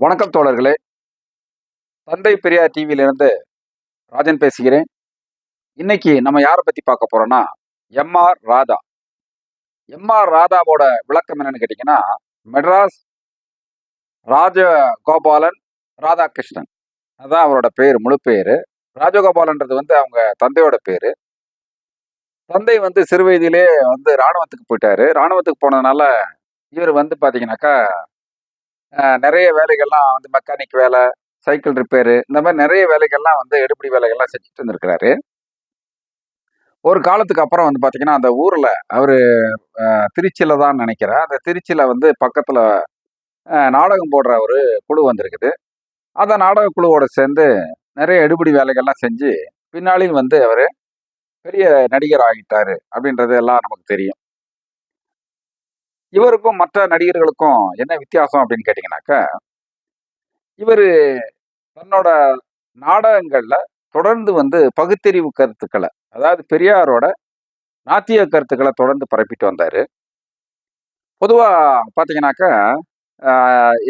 வணக்கம் தோழர்களே. தந்தை பெரியார் டிவியிலிருந்து ராஜன் பேசுகிறேன். இன்னைக்கு நம்ம யாரை பத்தி பார்க்க போறோம்னா எம்ஆர் ராதா. எம்ஆர் ராதாவோட விளக்கம் என்னன்னு கேட்டீங்கன்னா மெட்ராஸ் ராஜகோபாலன் ராதாகிருஷ்ணன். அதுதான் அவரோட பேர் முழு பேர். ராஜகோபாலன்றது வந்து அவங்க தந்தையோட பேரு. தந்தை வந்து சிறு வயதிலே வந்து ராணுவத்துக்கு போயிட்டாரு. ராணுவத்துக்கு போனதுனால இவர் வந்து பார்த்தீங்கன்னாக்கா நிறைய வேலைகள்லாம் வந்து மெக்கானிக் வேலை சைக்கிள் ரிப்பேரு இந்த மாதிரி நிறைய வேலைகள்லாம் வந்து எடுப்படி வேலைகள்லாம் செஞ்சுட்டு இருந்திருக்கிறாரு. ஒரு காலத்துக்கு அப்புறம் வந்து பார்த்தீங்கன்னா அந்த ஊரில் அவர் திருச்சியில் தான் நினைக்கிறேன். அந்த திருச்சியில் வந்து பக்கத்தில் நாடகம் போடுற ஒரு குழு வந்திருக்குது. அந்த நாடக குழுவோட சேர்ந்து நிறைய எடுபடி வேலைகள்லாம் செஞ்சு பின்னாளில் வந்து அவர் பெரிய நடிகர் ஆகிட்டார் அப்படின்றது எல்லாம் நமக்கு தெரியும். இவருக்கும் மற்ற நடிகர்களுக்கும் என்ன வித்தியாசம் அப்படின்னு கேட்டிங்கனாக்கா இவர் தன்னோட நாடகங்களில் தொடர்ந்து வந்து பகுத்தறிவு கருத்துக்களை அதாவது பெரியாரோட நாத்திய கருத்துக்களை தொடர்ந்து பரப்பிட்டு வந்தார். பொதுவாக பாத்தீங்கன்னாக்கா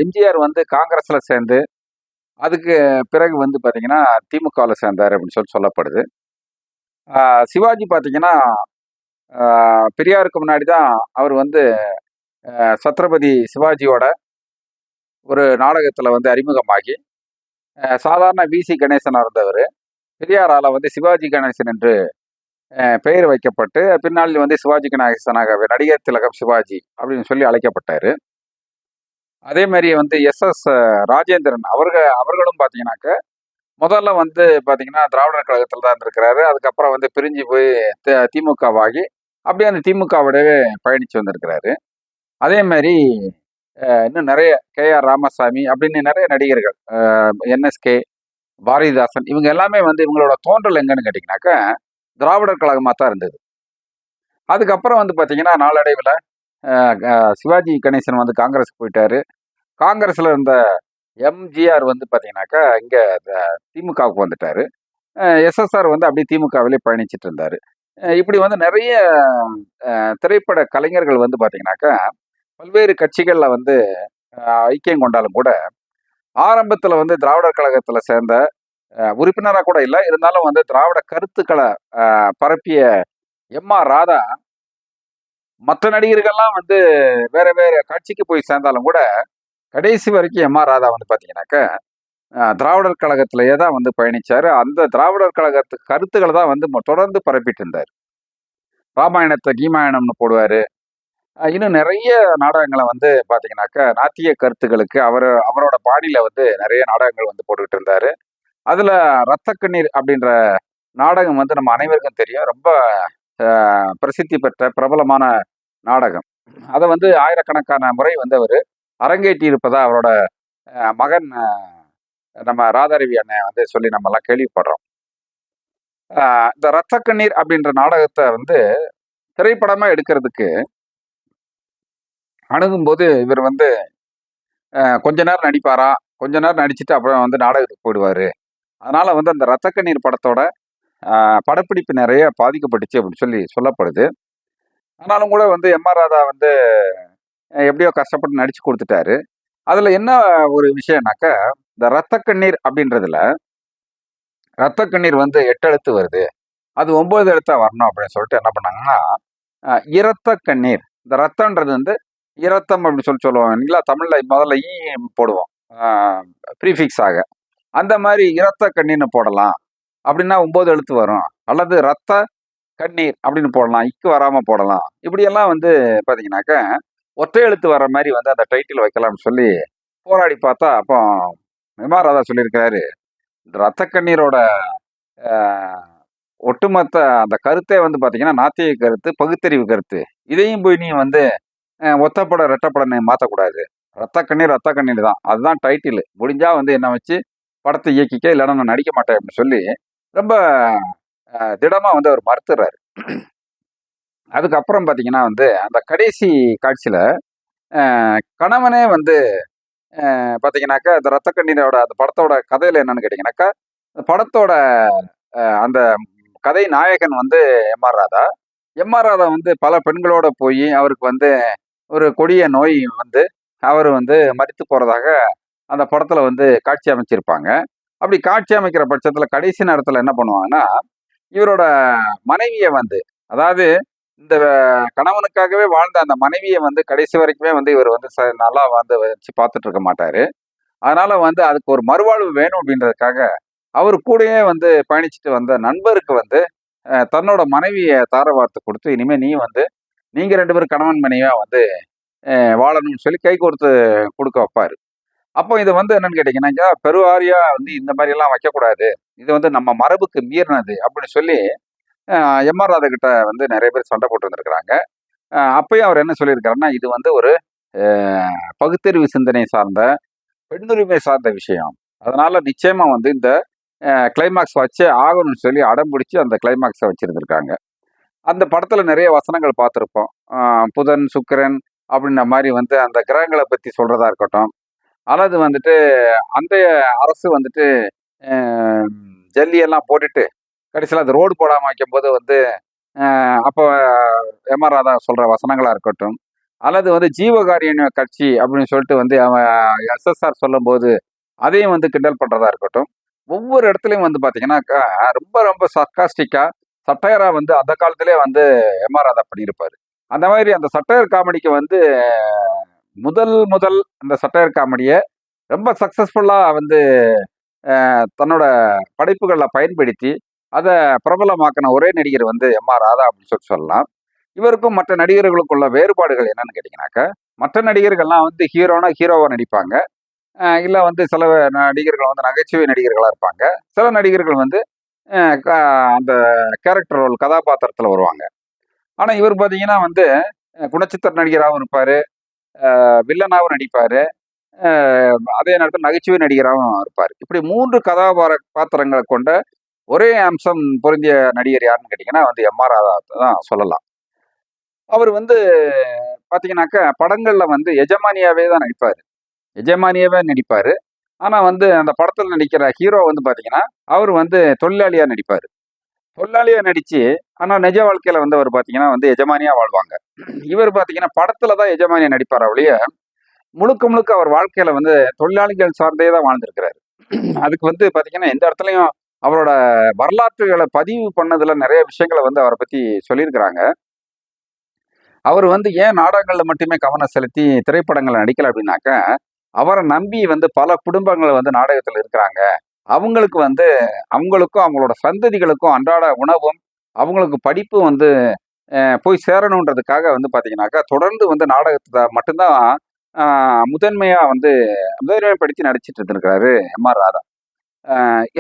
எம்ஜிஆர் வந்து காங்கிரஸில் சேர்ந்து அதுக்கு பிறகு வந்து பார்த்தீங்கன்னா திமுகவில் சேர்ந்தார் அப்படின்னு சொல்லி சொல்லப்படுது. சிவாஜி பார்த்தீங்கன்னா பெரியாருக்கு முன்னாடி தான் அவர் வந்து சத்ரபதி சிவாஜியோட ஒரு நாடகத்தில் வந்து அறிமுகமாகி சாதாரண விசி கணேசனாக இருந்தவர். பெரியாரால் வந்து சிவாஜி கணேசன் என்று பெயர் வைக்கப்பட்டு பின்னாளில் வந்து சிவாஜி கணேசனாக நடிகர் திலகம் சிவாஜி அப்படின்னு சொல்லி அழைக்கப்பட்டார். அதே மாதிரி வந்து எஸ் எஸ் ராஜேந்திரன் அவர்கள் அவர்களும் பார்த்தீங்கன்னாக்க முதல்ல வந்து பார்த்தீங்கன்னா திராவிடர் கழகத்தில் தான் இருந்திருக்கிறாரு. அதுக்கப்புறம் வந்து பிரிஞ்சு போய் தி- திமுகவாகி அப்படியே அந்த திமுகவோடவே பயணித்து வந்திருக்கிறாரு. அதே மாதிரி இன்னும் நிறைய கே ஆர் ராமசாமி அப்படின்னு நிறைய நடிகர்கள் என்எஸ்கே பாரதிதாசன் இவங்க எல்லாமே வந்து இவங்களோட தோன்றல் எங்கன்னு கேட்டிங்கனாக்கா திராவிடர் கழகமாக தான் இருந்தது. அதுக்கப்புறம் வந்து பார்த்தீங்கன்னா நாளடைவில் சிவாஜி கணேசன் வந்து காங்கிரஸுக்கு போயிட்டாரு. காங்கிரஸில் இருந்த எம்ஜிஆர் வந்து பார்த்தீங்கன்னாக்கா இங்கே திமுகவுக்கு வந்துட்டார். எஸ்எஸ்ஆர் வந்து அப்படியே திமுகவிலே பயணிச்சிட்டு இருந்தார். இப்படி வந்து நிறைய திரைப்பட கலைஞர்கள் வந்து பார்த்தீங்கன்னாக்கா பல்வேறு கட்சிகளில் வந்து ஐக்கியம் கொண்டாலும் கூட ஆரம்பத்தில் வந்து திராவிடர் கழகத்தில் சேர்ந்த உறுப்பினராக கூட இல்லை. இருந்தாலும் வந்து திராவிட கருத்துக்களை பரப்பிய பரப்பிய எம்ஆர் ராதா மற்ற நடிகர்கள்லாம் வந்து வேற வேற கட்சிக்கு போய் சேர்ந்தாலும் கூட கடைசி வரைக்கும் எம்ஆர் ராதா வந்து பார்த்தீங்கன்னாக்கா திராவிடர் கழகத்திலேயே தான் வந்து பயணித்தார் அந்த திராவிடர் கழகத்து கருத்துக்களை தான் வந்து தொடர்ந்து பரப்பிட்டு இருந்தார். ராமாயணத்தை கீமாயணம்னு போடுவார். இன்னும் நிறைய நாடகங்களை வந்து பார்த்தீங்கன்னாக்கா நாத்திய கருத்துக்களுக்கு அவர் அவரோட பாடியில் வந்து நிறைய நாடகங்கள் வந்து போட்டுக்கிட்டு இருந்தார். அதில் ரத்த கண்ணீர் அப்படின்ற நாடகம் வந்து நம்ம அனைவருக்கும் தெரியும். ரொம்ப பிரசித்தி பெற்ற பிரபலமான நாடகம். அதை வந்து ஆயிரக்கணக்கான முறை வந்து அவர் அரங்கேற்றி இருப்பதா அவரோட மகன் நம்ம ராதாரவி அண்ணன் வந்து சொல்லி நம்மெல்லாம் கேள்விப்படுறோம். இந்த ரத்த கண்ணீர் அப்படின்ற நாடகத்தை வந்து திரைப்படமாக எடுக்கிறதுக்கு அணுகும்போது இவர் வந்து கொஞ்ச நேரம் நடிப்பாரா? கொஞ்ச நேரம் நடிச்சுட்டு அப்புறம் வந்து நாடகத்துக்கு போயிடுவார். அதனால் வந்து அந்த ரத்த கண்ணீர் படத்தோட படப்பிடிப்பு நிறைய பாதிக்கப்பட்டுச்சு அப்படின்னு சொல்லி சொல்லப்படுது. ஆனாலும் கூட வந்து எம்ஆர் ராதா வந்து எப்படியோ கஷ்டப்பட்டு நடித்து கொடுத்துட்டாரு. அதில் என்ன ஒரு விஷயம்னாக்க இந்த ரத்த கண்ணீர் அப்படின்றதுல ரத்த கண்ணீர் வந்து எட்டு எழுத்து வருது. அது ஒம்பது எழுத்தாக வரணும் அப்படின்னு சொல்லிட்டு என்ன பண்ணாங்கன்னா இரத்த கண்ணீர். இந்த ரத்தன்றது வந்து இரத்தம் அப்படின்னு சொல்லி சொல்லுவாங்க. இல்லைங்களா? தமிழில் முதல்ல ஈ போடுவோம். ப்ரீஃபிக்ஸ் ஆக. அந்த மாதிரி இரத்த கண்ணீர்னு போடலாம். அப்படின்னா ஒம்பது எழுத்து வரும். அல்லது ரத்த கண்ணீர் அப்படின்னு போடலாம். இக்கு வராமல் போடலாம். இப்படியெல்லாம் வந்து பார்த்தீங்கன்னாக்க ஒற்றை எழுத்து வர மாதிரி வந்து அந்த டைட்டில் வைக்கலாம்னு சொல்லி போராடி பார்த்தா அப்போ எம்ஆர் சொல்லியிருக்கிறாரு. இந்த ரத்த கண்ணீரோட ஒட்டுமொத்த அந்த கருத்தே வந்து பார்த்தீங்கன்னா நாத்திய கருத்து பகுத்தறிவு கருத்து. இதையும் போய் நீ வந்து அஹ், ஒத்தப்படம் ரெட்டப்படம் மாற்றக்கூடாது ரத்த கண்ணீர் ரத்த கண்ணீர் தான். அதுதான் டைட்டில் முடிஞ்சா வந்து என்ன வச்சு படத்தை இயக்கிக்க இல்லைன்னா நான் நடிக்க மாட்டேன் அப்படின்னு சொல்லி ரொம்ப திடமாக வந்து அவர் மறுத்துறாரு. அதுக்கப்புறம் பார்த்தீங்கன்னா வந்து அந்த கடைசி காட்சியில் கணவனே வந்து பார்த்தீங்கன்னாக்கா அந்த ரத்த கண்ணீரோட அந்த படத்தோட கதையில் என்னன்னு கேட்டிங்கனாக்கா படத்தோட அந்த கதை நாயகன் வந்து எம்ஆர் ராதா. எம்ஆர் ராதா வந்து பல பெண்களோட போய் அவருக்கு வந்து ஒரு கொடிய நோய் வந்து அவர் வந்து மறித்து போகிறதாக அந்த படத்தில் வந்து காட்சி அமைச்சிருப்பாங்க. அப்படி காட்சி அமைக்கிற பட்சத்தில் கடைசி நேரத்தில் என்ன பண்ணுவாங்கன்னா இவரோட மனைவியை வந்து அதாவது இந்த கணவனுக்காகவே வாழ்ந்த அந்த மனைவியை வந்து கடைசி வரைக்குமே வந்து இவர் வந்து ச- நல்லா வந்து வச்சு பார்த்துட்டு இருக்க மாட்டாரு. அதனால வந்து அதுக்கு ஒரு மறுவாழ்வு வேணும் அப்படின்றதுக்காக அவர் கூடயே வந்து பயணிச்சுட்டு வந்த நண்பருக்கு வந்து தன்னோட மனைவியை தார வார்த்தை கொடுத்து இனிமேல் நீ வந்து நீங்கள் ரெண்டு பேரும் கணவன் மனைவியாக வந்து வாழணும்னு சொல்லி கை கொடுத்து கொடுக்க வைப்பார். அப்போ இது வந்து என்னன்னு கேட்டிங்கன்னா பெருவாரியா வந்து இந்த மாதிரியெல்லாம் வைக்கக்கூடாது. இது வந்து நம்ம மரபுக்கு மீறினது அப்படின்னு சொல்லி எம்ஆர் ராதா கிட்ட வந்து நிறைய பேர் சண்டை போட்டு வந்திருக்கிறாங்க. அப்பயும் அவர் என்ன சொல்லியிருக்காருன்னா இது வந்து ஒரு பகுத்தறிவு சிந்தனை சார்ந்த பெண்ணுரிமை சார்ந்த விஷயம். அதனால நிச்சயமா வந்து இந்த கிளைமாக்ஸ் வச்சே ஆகணும்னு சொல்லி அடம் பிடிச்சி அந்த கிளைமாக்ஸை வச்சிருந்திருக்காங்க. அந்த படத்துல நிறைய வசனங்கள் பார்த்துருப்போம். புதன் சுக்கிரன் அப்படின்ற மாதிரி வந்து அந்த கிரகங்களை பத்தி சொல்றதா இருக்கட்டும். அல்லது வந்துட்டு அந்த அரசு வந்துட்டு ஜல்லியெல்லாம் போட்டுட்டு கடைசியில் அது ரோடு போடாமல் வைக்கும்போது வந்து அப்போ எம்ஆர் ராதா சொல்கிற வசனங்களாக இருக்கட்டும். அல்லது வந்து ஜீவகாரியன் கட்சி அப்படின்னு சொல்லிட்டு வந்து அவன் எஸ்எஸ்ஆர் சொல்லும்போது அதையும் வந்து கிண்டல் பண்ணுறதா இருக்கட்டும். ஒவ்வொரு இடத்துலையும் வந்து பார்த்தீங்கன்னா ரொம்ப ரொம்ப சர்க்காஸ்டிக்காக சட்டையரா வந்து அந்த காலத்திலே வந்து எம்ஆர் ராதா பண்ணியிருப்பாரு. அந்த மாதிரி அந்த சட்டையர் காமெடிக்கு வந்து முதல் முதல் அந்த சட்டையர் காமெடியை ரொம்ப சக்ஸஸ்ஃபுல்லாக வந்து தன்னோட படைப்புகளை பயன்படுத்தி அதை பிரபலமாக்கின ஒரே நடிகர் வந்து எம்ஆர் ராதா அப்படின்னு சொல்லி சொல்லலாம். இவருக்கும் மற்ற நடிகர்களுக்குள்ள வேறுபாடுகள் என்னன்னு கேட்டிங்கனாக்கா மற்ற நடிகர்கள்லாம் வந்து ஹீரோனா ஹீரோவாக நடிப்பாங்க. இல்லை வந்து சில நடிகர்கள் வந்து நகைச்சுவை நடிகர்களாக இருப்பாங்க. சில நடிகர்கள் வந்து அந்த கேரக்டர் ரோல் கதாபாத்திரத்தில் வருவாங்க. ஆனால் இவர் பார்த்தீங்கன்னா வந்து குணச்சித்திர நடிகராகவும் இருப்பார். வில்லனாகவும் நடிப்பார். அதே நேரத்தில் நகைச்சுவை நடிகராகவும் இருப்பார். இப்படி மூன்று கதாபார பாத்திரங்களை கொண்ட ஒரே அம்சம் பொருந்திய நடிகர் யாருன்னு கேட்டிங்கன்னா வந்து எம்ஆர் ராதா தான் சொல்லலாம். அவர் வந்து பார்த்தீங்கன்னாக்க படங்களில் வந்து எஜமானியாவே தான் நடிப்பார். எஜமானியாவே நடிப்பார். ஆனால் வந்து அந்த படத்தில் நடிக்கிற ஹீரோ வந்து பார்த்தீங்கன்னா அவர் வந்து தொழிலாளியாக நடிப்பார். தொழிலாளியாக நடித்து ஆனால் நிஜ வாழ்க்கையில் வந்து அவர் பார்த்தீங்கன்னா வந்து எஜமானியாக வாழ்வாங்க. இவர் பார்த்தீங்கன்னா படத்தில் தான் எஜமானியா நடிப்பார் அவளைய முழுக்க முழுக்க அவர் வாழ்க்கையில் வந்து தொழிலாளிகள் சார்ந்தே தான் வாழ்ந்திருக்கிறாரு. அதுக்கு வந்து பார்த்தீங்கன்னா எந்த இடத்துலையும் அவரோட வரலாற்றுகளை பதிவு பண்ணதில் நிறைய விஷயங்களை வந்து அவரை பற்றி சொல்லியிருக்கிறாங்க. அவர் வந்து ஏன் நாடகங்களில் மட்டுமே கவனம் செலுத்தி திரைப்படங்களை நடிக்கல அப்படின்னாக்க அவரை நம்பி வந்து பல குடும்பங்கள் வந்து நாடகத்தில் இருக்கிறாங்க. அவங்களுக்கு வந்து அவங்களுக்கும் அவங்களோட சந்ததிகளுக்கும் அன்றாட உணவும் அவங்களுக்கு படிப்பும் வந்து போய் சேரணுன்றதுக்காக வந்து பார்த்தீங்கன்னாக்கா தொடர்ந்து வந்து நாடகத்தை மட்டும்தான் முதன்மையாக முதன்மையா வந்து முதன்மைப்படுத்தி நடிச்சிட்டு இருந்திருக்கிறாரு எம்ஆர் ராதா.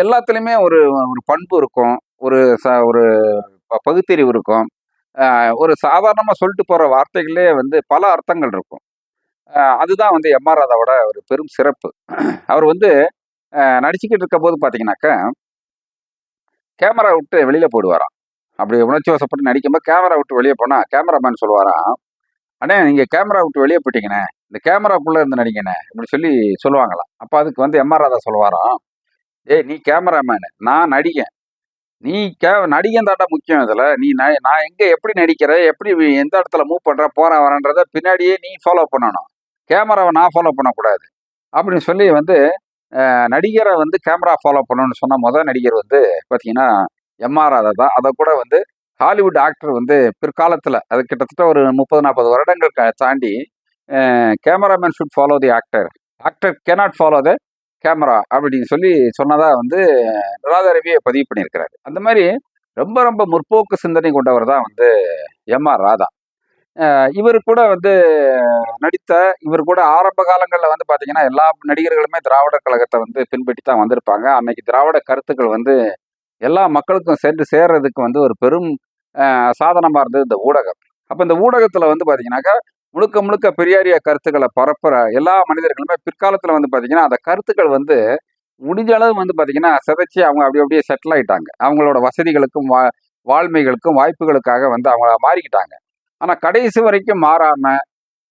எல்லாத்துலேயுமே ஒரு ஒரு பண்பு இருக்கும் ஒரு ச ஒரு ப- பகுத்தறிவு இருக்கும். ஒரு சாதாரணமாக சொல்லிட்டு போகிற வார்த்தைகளே வந்து பல அர்த்தங்கள் இருக்கும். அதுதான் வந்து எம்ஆர் ராதாவோட ஒரு பெரும் சிறப்பு. அவர் வந்து நடிச்சுக்கிட்டு இருக்க போது பார்த்தீங்கன்னாக்க கேமரா விட்டு வெளியில் போடுவாராம் அப்படி உணர்ச்சி வசப்பட்டு நடிக்கும்போது கேமரா விட்டு வெளியே போனால் கேமராமேன் சொல்லுவாராம் அண்ணே நீங்கள் கேமரா விட்டு வெளியே போயிட்டீங்கண்ணே இந்த கேமராக்குள்ளே இருந்து நடிங்கண்ணே இப்படி சொல்லி சொல்லுவாங்களாம். அப்போ அதுக்கு வந்து எம்ஆர் ராதா சொல்லுவாராம் ஏய் நீ கேமராமேனு நான் நடிகன். நீ கே நடிகன் தாண்டா முக்கியம் இதில். நீ நான் எங்கே எப்படி நடிக்கிற எப்படி எந்த இடத்துல மூவ் பண்ணுற போகிறேன் வரேன்றத பின்னாடியே நீ ஃபாலோ பண்ணணும். கேமராவை நான் ஃபாலோ பண்ணக்கூடாது. அப்படின்னு சொல்லி வந்து நடிகரை வந்து கேமரா ஃபாலோ பண்ணணும்னு சொன்ன முதல் நடிகர் வந்து பார்த்தீங்கன்னா எம்ஆர் ராதா தான். அதை கூட வந்து ஹாலிவுட் ஆக்டர் வந்து பிற்காலத்தில் அது கிட்டத்தட்ட ஒரு முப்பது நாற்பது வருடங்கள் தாண்டி cameraman should follow the actor actor cannot follow the camera அப்படின்னு சொல்லி சொன்னதாக வந்து ராதா பதிவு பண்ணியிருக்கிறாரு. அந்த மாதிரி ரொம்ப ரொம்ப முற்போக்கு சிந்தனை கொண்டவர் தான் வந்து எம்ஆர் ராதா. இவர் கூட வந்து நடித்த இவர் கூட ஆரம்ப காலங்களில் வந்து பார்த்தீங்கன்னா எல்லா நடிகர்களுமே திராவிடர் கழகத்தை வந்து பின்பற்றி தான் வந்திருப்பாங்க. அன்னைக்கு திராவிட கருத்துக்கள் வந்து எல்லா மக்களுக்கும் சென்று சேர்றதுக்கு வந்து ஒரு பெரும் சாதனமாக இருந்தது இந்த ஊடகம். அப்போ இந்த ஊடகத்தில் வந்து பார்த்தீங்கன்னாக்கா முழுக்க முழுக்க பெரியாரிய கருத்துக்களை பரப்புற எல்லா மனிதர்களுமே பிற்காலத்தில் வந்து பார்த்தீங்கன்னா அந்த கருத்துக்கள் வந்து முடிஞ்ச அளவு வந்து பார்த்தீங்கன்னா சிதைச்சி அவங்க அப்படி அப்படியே செட்டில் ஆயிட்டாங்க. அவங்களோட வசதிகளுக்கும் வா வாழ்மைகளுக்கும் வாய்ப்புகளுக்காக வந்து அவங்க மாறிக்கிட்டாங்க. ஆனால் கடைசி வரைக்கும் மாறாமல்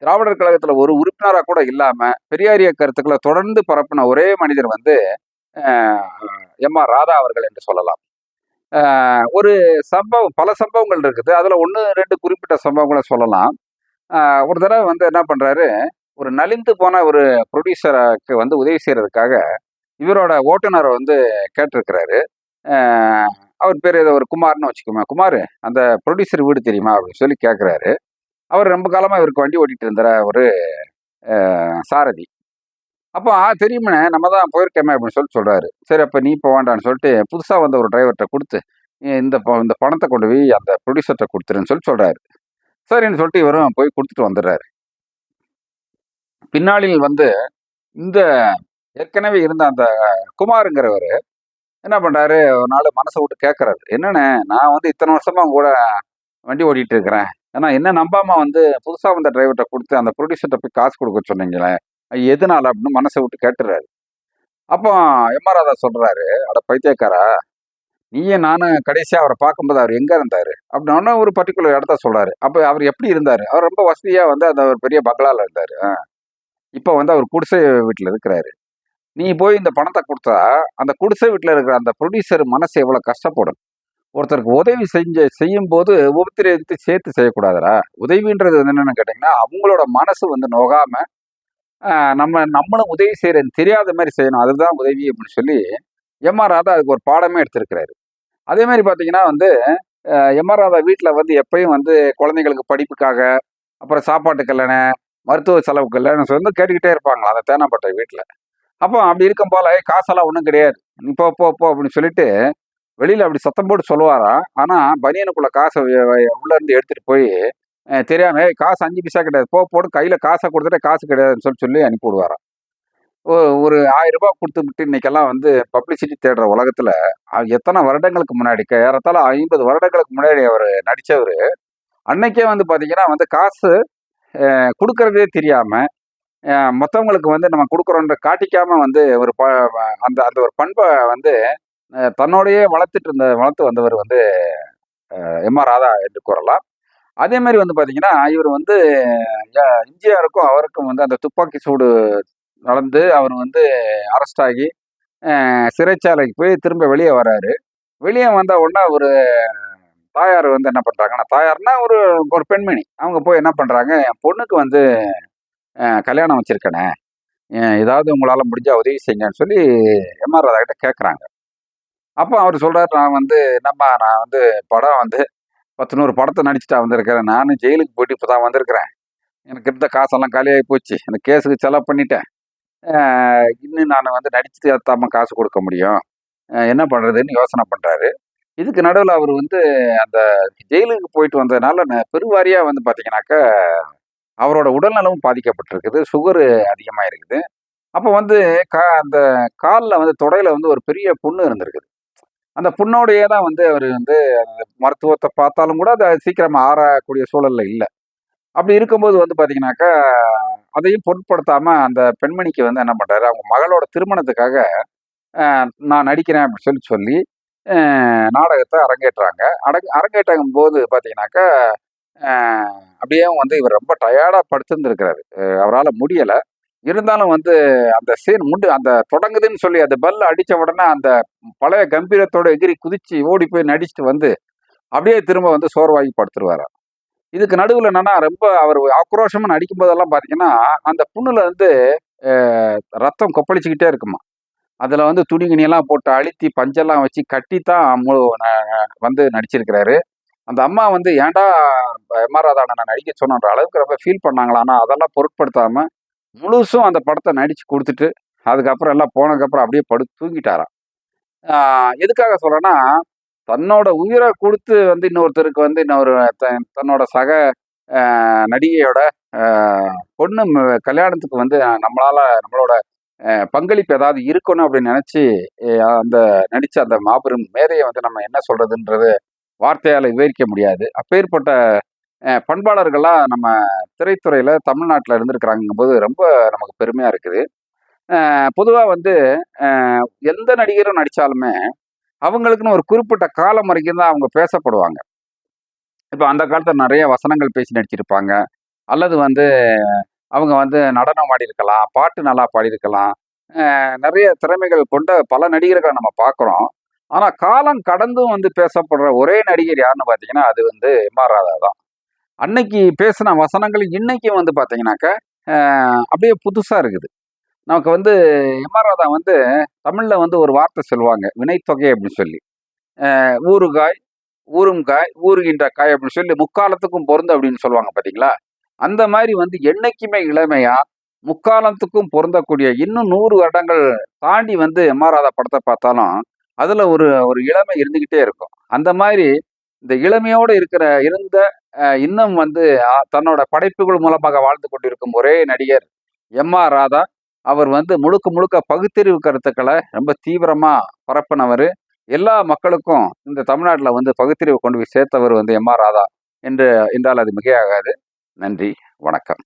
திராவிடர் கழகத்தில் ஒரு உறுப்பினராக கூட இல்லாமல் பெரியாரிய கருத்துக்களை தொடர்ந்து பரப்பின ஒரே மனிதர் வந்து எம் ஆர் ராதா அவர்கள் என்று சொல்லலாம். ஒரு சம்பவம் பல சம்பவங்கள் இருக்குது. அதில் ஒன்று ரெண்டு குறிப்பிட்ட சம்பவங்களை சொல்லலாம். ஒரு தடவை வந்து என்ன பண்ணுறாரு ஒரு நலிந்து போன ஒரு ப்ரொடியூசருக்கு வந்து உதவி செய்கிறதுக்காக இவரோட ஓட்டுநரை வந்து கேட்டிருக்கிறாரு. அவர் பேர் ஏதோ ஒரு குமார்னு வச்சுக்கோங்க குமார் அந்த ப்ரொடியூசர் வீடு தெரியுமா அப்படின்னு சொல்லி கேட்குறாரு அவர் ரொம்ப காலமாக இவருக்கு வண்டி ஓட்டிகிட்டு இருந்தார் ஒரு சாரதி. அப்போ ஆ தெரியுமே நம்ம தான் போயிருக்கேமே அப்படின்னு சொல்லி சொல்கிறாரு சரி அப்போ நீ இப்போ வேண்டான்னு சொல்லிட்டு புதுசாக வந்த ஒரு டிரைவர்கிட்ட கொடுத்து இந்த ப- இந்த பணத்தை கொண்டு போய் அந்த ப்ரொடியூசர்கிட்ட கொடுத்துருன்னு சொல்லி சொல்கிறாரு சரின்னு சொல்லிட்டு இவரும் போய் கொடுத்துட்டு வந்துடுறாரு. பின்னாளில் வந்து இந்த ஏற்கனவே இருந்த அந்த குமாருங்கிறவர் என்ன பண்றாரு? ஒரு நாள் மனசை விட்டு கேட்கறாரு என்னென்ன நான் வந்து இத்தனை வருஷமா கூட வண்டி ஓட்டிட்டு இருக்கிறேன் ஏன்னா என்ன நம்பாமல் வந்து புதுசாக வந்த டிரைவர்கிட்ட கொடுத்து அந்த ப்ரொடியூசர்கிட்ட போய் காசு கொடுக்க சொன்னீங்களே எதனால அப்படின்னு மனசை விட்டு கேட்டுறாரு. அப்போ எம்ஆர் ராதா சொல்கிறாரு அட பைத்தியக்காரா நீயே நானும் கடைசியாக அவரை பார்க்கும்போது அவர் எங்கே இருந்தாரு? அப்படின்னா ஒரு பர்டிகுலர் இடத்த சொல்றாரு. அப்போ அவர் எப்படி இருந்தார்? அவர் ரொம்ப வசதியாக வந்து அந்த ஒரு பெரிய பங்களால இருந்தார். இப்போ வந்து அவர் குடிசை வீட்டில் இருக்கிறாரு. நீ போய் இந்த பணத்தை கொடுத்தா அந்த குடிசை வீட்டில் இருக்கிற அந்த ப்ரொடியூசர் மனசு எவ்வளோ கஷ்டப்படும்? ஒருத்தருக்கு உதவி செஞ்ச செய்யும் போது உபத்திரத்து சேர்த்து செய்யக்கூடாதுரா உதவின்றது வந்து என்னென்னு கேட்டிங்கன்னா அவங்களோட மனசு வந்து நோகாமல் நம்ம நம்மளும் உதவி செய்கிறேன்னு தெரியாத மாதிரி செய்யணும். அதுதான் உதவி அப்படின்னு சொல்லி எம்ஆர் ராதா அதுக்கு ஒரு பாடமே எடுத்திருக்கிறாரு. அதே மாதிரி பார்த்தீங்கன்னா வந்து எம்ஆர் ராதா வீட்டில் வந்து எப்பயும் வந்து குழந்தைங்களுக்கு படிப்புக்காக அப்புறம் சாப்பாட்டு மருத்துவ செலவு கல்யாணம் சொல்லி கேட்டுக்கிட்டே இருப்பாங்களா அந்த தேனாப்பட்டை வீட்டில் அப்போ அப்படி இருக்கும் போல காசெல்லாம் ஒன்றும் கிடையாது. இப்போ போ போ போ அப்படின்னு சொல்லிட்டு வெளியில் அப்படி சத்தம் போட்டு சொல்லுவாராம் ஆனால் பனியனுக்குள்ள காசை உள்ளேருந்து எடுத்துகிட்டு எடுத்துட்டு போய் தெரியாம காசு அஞ்சு பைசா கிடையாது. போ போட்டு கையில் காசை கொடுத்துட்டு காசு கிடையாதுன்னு சொல்லி சொல்லி அனுப்பி விடுவாராம் ஒரு ஆயிரம் ரூபாய் கொடுத்து விட்டு இன்னைக்கெல்லாம் வந்து பப்ளிசிட்டி தேடுற உலகத்தில் எத்தனை வருடங்களுக்கு முன்னாடி க- ஏறத்தாழ ஐம்பது வருடங்களுக்கு முன்னாடி அவர் நடித்தவர் அன்னைக்கே வந்து பார்த்தீங்கன்னா வந்து காசு கொடுக்கறதே தெரியாமல் மற்றவங்களுக்கு வந்து நம்ம கொடுக்குறோன்ற காட்டிக்காம வந்து ஒரு ப அந்த அந்த ஒரு பண்பை வந்து தன்னோடையே வளர்த்துட்டு இருந்த வளர்த்து வந்தவர் வந்து எம்ஆர் ராதா என்று கூறலாம். அதே மாதிரி வந்து பார்த்தீங்கன்னா இவர் வந்து எம்ஜிஆருக்கும் அவருக்கும் வந்து அந்த துப்பாக்கி சூடு நடந்து அவர் வந்து அரெஸ்ட் ஆகி சிறைச்சாலைக்கு போய் திரும்ப வெளியே வராரு. வெளியே வந்த உடனே ஒரு தாயார் வந்து என்ன பண்ணுறாங்கன்னா தாயார்னா ஒரு ஒரு பெண்மணி. அவங்க போய் என்ன பண்ணுறாங்க என் பொண்ணுக்கு வந்து கல்யாணம் வச்சிருக்கனே. ஏதாவது உங்களால் முடிஞ்சால் உதவி செய்யுங்கன்னு சொல்லி எம்ஆர் ராதாகிட்ட கேட்குறாங்க அப்போ அவர் சொல்கிறார் நான் வந்து என்னம்மா நான் வந்து படம் வந்து பத்து நூறு படத்தை நடிச்சுட்டா வந்திருக்கிறேன் நானும் ஜெயிலுக்கு போயிட்டு இப்போ தான் வந்திருக்கிறேன். எனக்கு இருந்த காசெல்லாம் காலியாகி போச்சு. இந்த கேஸுக்கு செலவு பண்ணிட்டேன். இன்னும் நான் வந்து நடிச்சுட்டு ஏற்றாம காசு கொடுக்க முடியும். என்ன பண்ணுறதுன்னு யோசனை பண்ணுறாரு இதுக்கு நடுவில் அவர் வந்து அந்த ஜெயிலுக்கு போயிட்டு வந்ததுனால பெருவாரியாக வந்து பார்த்தீங்கன்னாக்கா அவரோட உடல்நலமும் பாதிக்கப்பட்டிருக்குது சுகரு அதிகமாக இருக்குது அப்போ வந்து கா அந்த காலில் வந்து தொடையில் வந்து ஒரு பெரிய புண்ணு இருந்திருக்குது. அந்த புண்ணோடையே தான் வந்து அவர் வந்து அந்த மருத்துவத்தை பார்த்தாலும் கூட அது சீக்கிரமாக ஆறக்கூடிய சூழலில் இல்லை. அப்படி இருக்கும்போது வந்து பார்த்தீங்கன்னாக்கா அதையும் பொருட்படுத்தாமல் அந்த பெண்மணிக்கு வந்து என்ன பண்ணுறாரு அவங்க மகளோட திருமணத்துக்காக நான் நடிக்கிறேன் அப்படின்னு சொல்லி சொல்லி நாடகத்தை அரங்கேற்றாங்க. அடங் அரங்கேற்றும் போது பார்த்தீங்கன்னாக்கா அப்படியே வந்து இவர் ரொம்ப டயர்டாக படுத்திருந்துருக்கிறாரு. அவரால் முடியலை. இருந்தாலும் வந்து அந்த சீன் முண்டு அந்த தொடங்குதுன்னு சொல்லி அந்த பல் அடித்த உடனே அந்த பழைய கம்பீரத்தோட எகிரி குதிச்சு ஓடி போய் நடிச்சுட்டு வந்து அப்படியே திரும்ப வந்து சோர்வாகி படுத்துருவாரு இதுக்கு நடுவில் என்னன்னா ரொம்ப அவர் ஆக்ரோஷமாக நடிக்கும் போதெல்லாம் பார்த்தீங்கன்னா அந்த புண்ணுல வந்து ரத்தம் கொப்பளிச்சுக்கிட்டே இருக்குமா. அதில் வந்து துணி கிணியெல்லாம் போட்டு அழுத்தி பஞ்செல்லாம் வச்சு கட்டி தான் வந்து நடிச்சிருக்கிறாரு. அந்த அம்மா வந்து ஏன்டா எம்ஆர் ராதாவை நான் நடிக்க சொன்னன்ற அளவுக்கு ரொம்ப ஃபீல் பண்ணாங்களா? ஆனால் அதெல்லாம் பொருட்படுத்தாமல் முழுசும் அந்த படத்தை நடித்து கொடுத்துட்டு அதுக்கப்புறம் எல்லாம் போனதுக்கப்புறம் அப்படியே படு தூங்கிட்டாராம். எதுக்காக சொல்கிறேன்னா தன்னோட உயிரை கொடுத்து வந்து இன்னொருத்தருக்கு வந்து இன்னொரு த- தன்னோட சக நடிகையோட பொண்ணு கல்யாணத்துக்கு வந்து நம்மளால் நம்மளோட பங்களிப்பு ஏதாவது இருக்கணும் அப்படின்னு நினச்சி அந்த நடித்த அந்த மாபெரும் மேதையை வந்து நம்ம என்ன சொல்கிறதுன்றது வார்த்தையால் விவரிக்க முடியாது. அப்பேற்பட்ட பண்பாளர்களாக பண்பாளர்கள்லாம் நம்ம திரைத்துறையில் தமிழ்நாட்டில் இருந்திருக்கிறாங்கும் போது ரொம்ப நமக்கு பெருமையாக இருக்குது. பொதுவாக வந்து எந்த நடிகரும் நடித்தாலுமே அவங்களுக்குன்னு ஒரு குறிப்பிட்ட காலம் வரைக்கும் தான் அவங்க பேசப்படுவாங்க. இப்போ அந்த காலத்தில் நிறைய வசனங்கள் பேசி நடிச்சிருப்பாங்க. அல்லது வந்து அவங்க வந்து நடனம் ஆடியிருக்கலாம் பாட்டு நல்லா பாடியிருக்கலாம். நிறைய திறமைகள் கொண்ட பல நடிகர்களை நம்ம பார்க்குறோம். ஆனால் காலம் கடந்தும் வந்து பேசப்படுற ஒரே நடிகர் யாருன்னு பார்த்தீங்கன்னா அது வந்து எம்ஆர் ராதா தான். அன்னைக்கு பேசின வசனங்கள் இன்னைக்கும் வந்து பார்த்தீங்கன்னாக்க அப்படியே புதுசாக இருக்குது. நமக்கு வந்து எம்ஆர் ராதா வந்து தமிழில் வந்து ஒரு வார்த்தை சொல்லுவாங்க வினைத்தொகை அப்படின்னு சொல்லி. ஊறுகாய் ஊறும் காய் ஊறுகின்ற காய் அப்படின்னு சொல்லி முக்காலத்துக்கும் பொருந்து அப்படின்னு சொல்லுவாங்க பார்த்தீங்களா அந்த மாதிரி வந்து என்னைக்குமே இளமையா முக்காலத்துக்கும் பொருந்தக்கூடிய இன்னும் நூறு வருடங்கள் தாண்டி வந்து எம்ஆர் ராதா படத்தை பார்த்தாலும் அதில் ஒரு ஒரு இளமை இருந்துக்கிட்டே இருக்கும். அந்த மாதிரி இந்த இளமையோடு இருக்கிற இருந்த இன்னும் வந்து தன்னோட படைப்புகள் மூலமாக வாழ்ந்து கொண்டிருக்கும் ஒரே நடிகர் எம் ஆர் ராதா. அவர் வந்து முழுக்க முழுக்க பகுத்தறிவு கருத்துக்களை ரொம்ப தீவிரமாக பரப்பினவர். எல்லா மக்களுக்கும் இந்த தமிழ்நாட்டில் வந்து பகுத்தறிவு கொண்டு போய் சேர்த்தவர் வந்து எம் ஆர் ராதா. என்று என்றால் அது மிகையாகாது. நன்றி வணக்கம்.